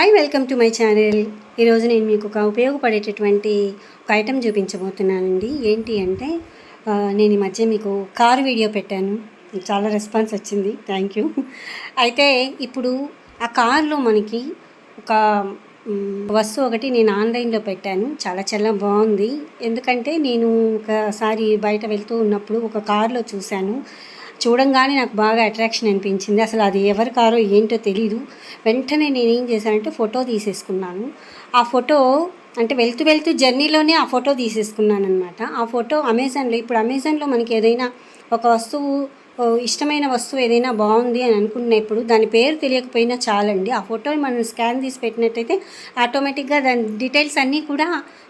Hi welcome to my channel ఈరోజు నేను మీకు ఒక ఉపయోగపడేటటువంటి ఒక ఐటెం చూపించబోతున్నానండి. ఏంటి అంటే నేను ఈ మధ్య మీకు కార్ వీడియో పెట్టాను. చాలా రెస్పాన్స్ వచ్చింది. థ్యాంక్ యూ అయితే ఇప్పుడు ఆ కార్లో మనకి ఒక వస్తువు ఒకటి నేను ఆన్లైన్లో పెట్టాను. చాలా చాలా బాగుంది. ఎందుకంటే నేను ఒకసారి బయట వెళ్తూ ఉన్నప్పుడు ఒక కార్లో చూశాను. చూడంగానే నాకు బాగా అట్రాక్షన్ అనిపించింది. అసలు అది ఎవరి కారో ఏంటో తెలీదు. వెంటనే నేను ఏం చేశానంటే ఫోటో తీసేసుకున్నాను. ఆ ఫోటో అంటే వెళ్తూ వెళ్తూ జర్నీలోనే ఆ ఫోటో తీసేసుకున్నాను అనమాట ఆ ఫోటో అమెజాన్లో ఇప్పుడు అమెజాన్లో మనకి ఏదైనా ఒక వస్తువు ఇష్టమైన వస్తువు ఏదైనా బాగుంది అని అనుకున్నప్పుడు దాని పేరు తెలియకపోయినా చాలండి. ఆ ఫోటో మనం స్కాన్ తీసి పెట్టినట్టయితే ఆటోమేటిక్గా దాని డీటెయిల్స్ అన్నీ కూడా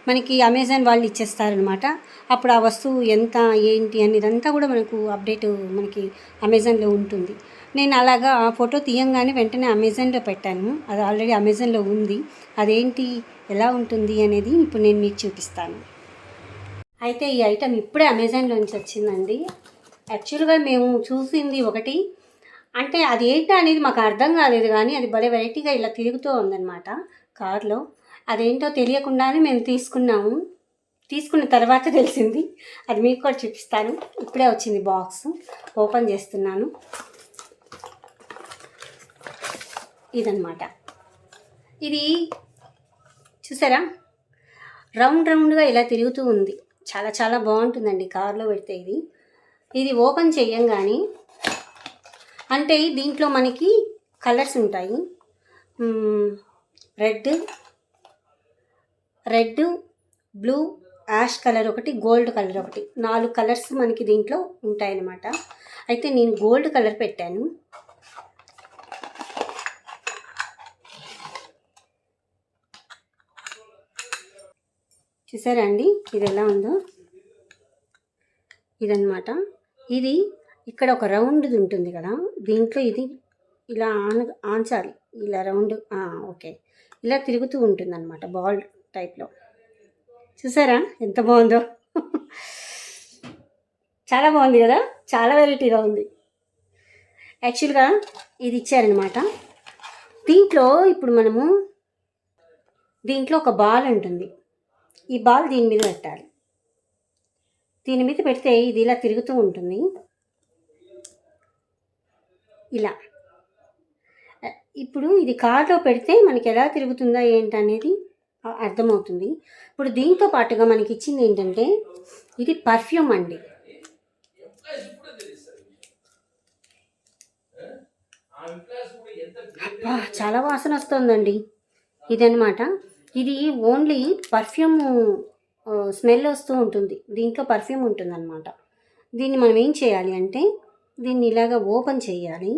మనకి అమెజాన్ వాళ్ళు ఇచ్చేస్తారనమాట అప్పుడు ఆ వస్తువు ఎంత ఏంటి అని ఇదంతా కూడా మనకు అప్డేట్ మనకి అమెజాన్లో ఉంటుంది. నేను అలాగా ఆ ఫోటో తీయంగానే వెంటనే అమెజాన్లో పెట్టాను. అది ఆల్రెడీ అమెజాన్లో ఉంది. అదేంటి ఎలా ఉంటుంది అనేది ఇప్పుడు నేను మీకు చూపిస్తాను. అయితే ఈ ఐటమ్ ఇప్పుడే అమెజాన్లో నుంచి వచ్చిందండి. యాక్చువల్గా మేము చూసింది ఒకటి. అంటే అది ఏంటి అనేది మాకు అర్థం కాలేదు కానీ అది భలే వెరైటీగా ఇలా తిరుగుతూ ఉందన్నమాట కార్లో. అదేంటో తెలియకుండానే మేము తీసుకున్నాము. తీసుకున్న తర్వాత తెలిసింది. అది మీకు కూడా చూపిస్తాను. ఇప్పుడే వచ్చింది బాక్స్. ఓపెన్ చేస్తున్నాను. ఇదన్నమాట. ఇది చూసారా? రౌండ్ రౌండ్గా ఇలా తిరుగుతూ ఉంది. చాలా చాలా బాగుంటుందండి కారులో పెడితే ఇది. ఇది ఓపెన్ చేయంగానే అంటే దీంట్లో మనకి కలర్స్ ఉంటాయి. Red red blue ash colour ఒకటి గోల్డ్ కలర్ ఒకటి. నాలుగు కలర్స్ మనకి దీంట్లో ఉంటాయన్నమాట. అయితే నేను గోల్డ్ కలర్ పెట్టాను. చూసారా అండి? ఇది ఎలా ఉందో? ఇదన్నమాట. ఇది ఇక్కడ ఒక రౌండ్ది ఉంటుంది కదా దీంట్లో ఇది ఇలా ఆన్ ఆన్చాలి. ఇలా రౌండ్ ఓకే. ఇలా తిరుగుతూ ఉంటుంది అనమాట బాల్ టైప్లో. చూసారా ఎంత బాగుందో? చాలా బాగుంది కదా చాలా వెరైటీగా ఉంది. యాక్చువల్గా ఇది ఇచ్చారనమాట దీంట్లో ఇప్పుడు మనము దీంట్లో ఒక బాల్ ఉంటుంది. ఈ బాల్ దీని మీద పెట్టాలి. దీని మీద పెడితే ఇది ఇలా తిరుగుతూ ఉంటుంది. ఇలా. ఇప్పుడు ఇది కార్లో పెడితే మనకి ఎలా తిరుగుతుందా ఏంటనేది అర్థమవుతుంది. ఇప్పుడు దీంతో పాటుగా మనకి ఇచ్చింది ఏంటంటే ఇది పర్ఫ్యూమ్ అండి. అబ్బా చాలా వాసన వస్తుందండి. ఇదనమాట ఇది ఓన్లీ పర్ఫ్యూమ్ స్మెల్ వస్తూ ఉంటుంది. దీంట్లో పర్ఫ్యూమ్ ఉంటుందన్నమాట. దీన్ని మనం ఏం చేయాలి అంటే దీన్ని ఇలాగ ఓపెన్ చేయాలి.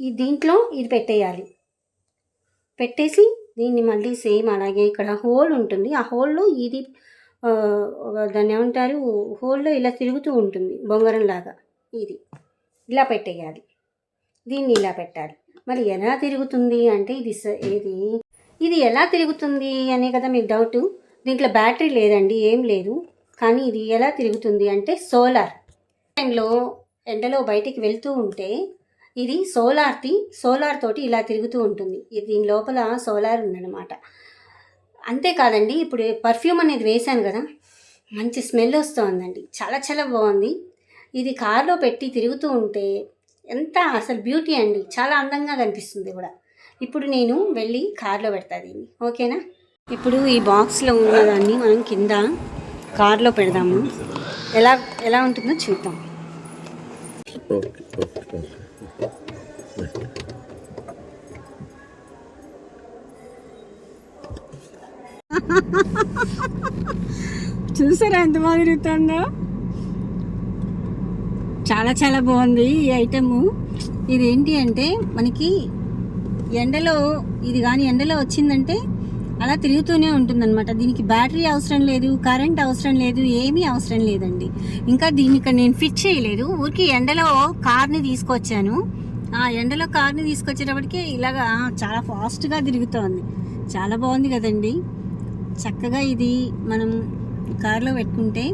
ఈ దీంట్లో ఇది పెట్టేయాలి. పెట్టేసి దీన్ని మళ్ళీ సేమ్ అలాగే ఇక్కడ హోల్ ఉంటుంది. ఆ హోల్లో ఇది దాన్ని ఏమంటారు? హోల్లో ఇలా తిరుగుతూ ఉంటుంది. బొంగరం లాగా ఇది. ఇలా పెట్టేయాలి. దీన్ని ఇలా పెట్టాలి. మరి ఎలా తిరుగుతుంది అంటే ఇది స- ఇది ఇది ఎలా తిరుగుతుంది అనే కదా మీకు డౌట్. దీంట్లో బ్యాటరీ లేదండి ఏం లేదు. కానీ ఇది ఎలా తిరుగుతుంది అంటే సోలార్. టైంలో ఎండలో బయటికి వెళ్తూ ఉంటే ఇది సోలార్ది సోలార్ తోటి ఇలా తిరుగుతూ ఉంటుంది. దీని లోపల సోలార్ ఉందన్నమాట. అంతేకాదండి ఇప్పుడు పర్ఫ్యూమ్ అనేది వేశాను కదా మంచి స్మెల్ వస్తుందండి. చాలా చాలా బాగుంది. ఇది కారులో పెట్టి తిరుగుతూ ఉంటే ఎంత అసలు బ్యూటీ అండి. చాలా అందంగా కనిపిస్తుంది కూడా. ఇప్పుడు నేను వెళ్ళి కార్లో పెడతా దీన్ని. ఓకేనా? ఇప్పుడు ఈ బాక్స్లో ఉన్నదాన్ని మనం కింద కార్లో పెడదాము. ఎలా ఎలా ఉంటుందో చూద్దాం. చూసారా ఎంత బాగా తిరుగుతుందో? చాలా చాలా బాగుంది ఈ ఐటము ఇది ఏంటి అంటే మనకి ఎండలో ఇది కానీ ఎండలో వచ్చిందంటే అలా తిరుగుతూనే ఉంటుందన్నమాట. దీనికి బ్యాటరీ అవసరం లేదు కరెంట్ అవసరం లేదు ఏమీ అవసరం లేదండి. ఇంకా దీన్ని ఇక్కడ నేను ఫిట్ చేయలేదు. ఊరికి ఎండలో కార్ని తీసుకొచ్చాను. ఆ ఎండలో కార్ని తీసుకొచ్చేటప్పటికి ఇలాగా చాలా ఫాస్ట్గా తిరుగుతోంది. చాలా బాగుంది కదండి. చక్కగా ఇది మనం కారులో పెట్టుకుంటే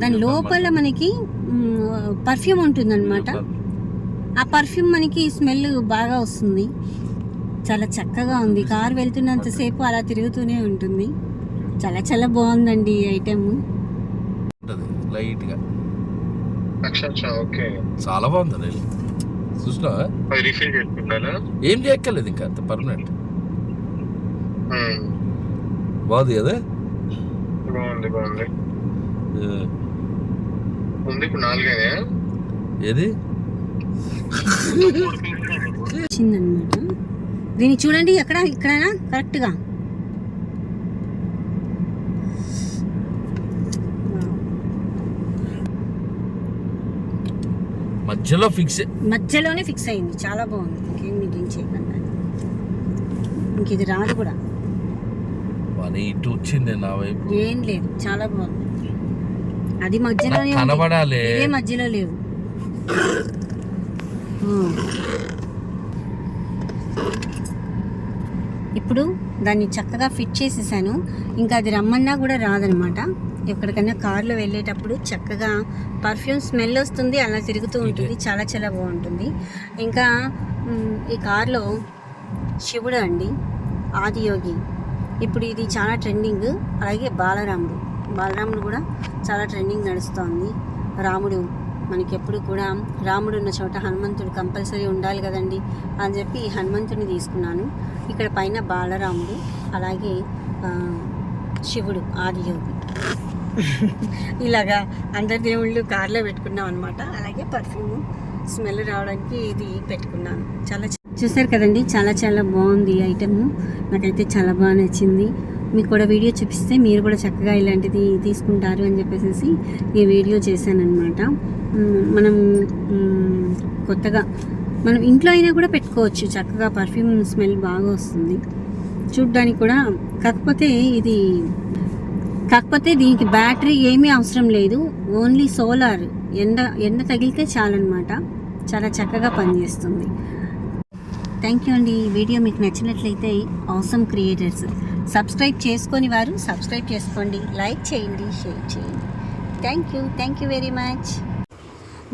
దాని లోపల మనకి పర్ఫ్యూమ్ ఉంటుందన్నమాట. ఆ పర్ఫ్యూమ్ మనకి స్మెల్ బాగా వస్తుంది. చాలా చక్కగా ఉంది. కారు వెళ్తున్నంతసేపు అలా తిరుగుతూనే ఉంటుంది. చాలా చాలా బాగుందండి ఈ ఐటెం ఉంటుంది లైట్గా. అచ్చా అచ్చా ఓకే. చాలా బాగుంది చూసినా? రీఫిల్ ఏం చేయక్కర్లేదు ఇంకా అంత పర్మనెంట్ బాగుంది కదా? బాగుంది బాగుంది. ఉంది ఇప్పుడు నాలుగైనా? ఏది? వచ్చిందనమాట దీన్ని చూడండి ఎక్కడ? ఇక్కడనా? కరెక్ట్గా. మధ్యలో ఫిక్స్ మధ్యలోనే ఫిక్స్ అయింది. చాలా బాగుంది. ఇంకేం మిగిలిన చేయకుండా. ఇంక ఇది రాదు కూడా. పని ఇటు వచ్చింది నా వైపు. ఏం లేదు చాలా బాగుంది. అది ఉంది. కనబడాలి. ఇదే మధ్యలో లేవు. ఇప్పుడు దాన్ని చక్కగా ఫిట్ చేసేసాను. ఇంకా అది రమ్మన్నా కూడా రాదనమాట. ఎక్కడికైనా కార్లో వెళ్ళేటప్పుడు చక్కగా పర్ఫ్యూమ్ స్మెల్ వస్తుంది అలా తిరుగుతూ ఉంటుంది చాలా చాలా బాగుంటుంది. ఇంకా ఈ కార్లో శివుడు అండి ఆదియోగి. ఇప్పుడు ఇది చాలా ట్రెండింగ్. అలాగే బాలరాముడు. బాలరాముడు కూడా చాలా ట్రెండింగ్ నడుస్తోంది. రాముడు మనకి ఎప్పుడు కూడా రాముడు ఉన్న చోట హనుమంతుడు కంపల్సరీ ఉండాలి కదండి అని చెప్పి ఈ హనుమంతుడిని తీసుకున్నాను. ఇక్కడ పైన బాలరాముడు అలాగే శివుడు ఆదియోగి. ఇలాగా అందరి దేవుళ్ళు కార్లో పెట్టుకున్నాం అనమాట అలాగే పర్ఫ్యూమ్ స్మెల్ రావడానికి ఇది పెట్టుకున్నాను. చాలా చూసారు కదండి చాలా చాలా బాగుంది ఐటమ్. నాకైతే చాలా బాగా నచ్చింది. మీకు కూడా వీడియో చూపిస్తే మీరు కూడా చక్కగా ఇలాంటిది తీసుకుంటారు అని చెప్పేసి ఈ వీడియో చేశానమాట మనం కొత్తగా మనం ఇంట్లో అయినా కూడా పెట్టుకోవచ్చు. చక్కగా పర్ఫ్యూమ్ స్మెల్ బాగా వస్తుంది. చూడ్డానికి కూడా కాకపోతే ఇది కాకపోతే దీనికి బ్యాటరీ ఏమీ అవసరం లేదు. ఓన్లీ సోలార్ ఎండ ఎండ తగిలితే చాలన్నమాట. చాలా చక్కగా పనిచేస్తుంది. థ్యాంక్ యూ అండి. ఈ వీడియో మీకు నచ్చినట్లయితే అవసమ్ క్రియేటర్స్ సబ్స్క్రైబ్ చేసుకొని వారు సబ్స్క్రైబ్ చేసుకోండి. లైక్ చేయండి షేర్ చేయండి. Thank you thank you very much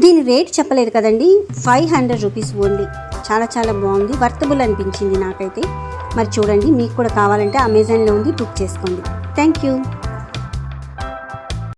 దీని రేట్ చెప్పలేదు కదండి. ఫైవ్ హండ్రెడ్ రూపీస్ ఓన్లీ చాలా చాలా బాగుంది. వర్తబుల్ అనిపించింది నాకైతే. మరి చూడండి మీకు కూడా కావాలంటే అమెజాన్లో ఉంది బుక్ చేసుకోండి. Thank you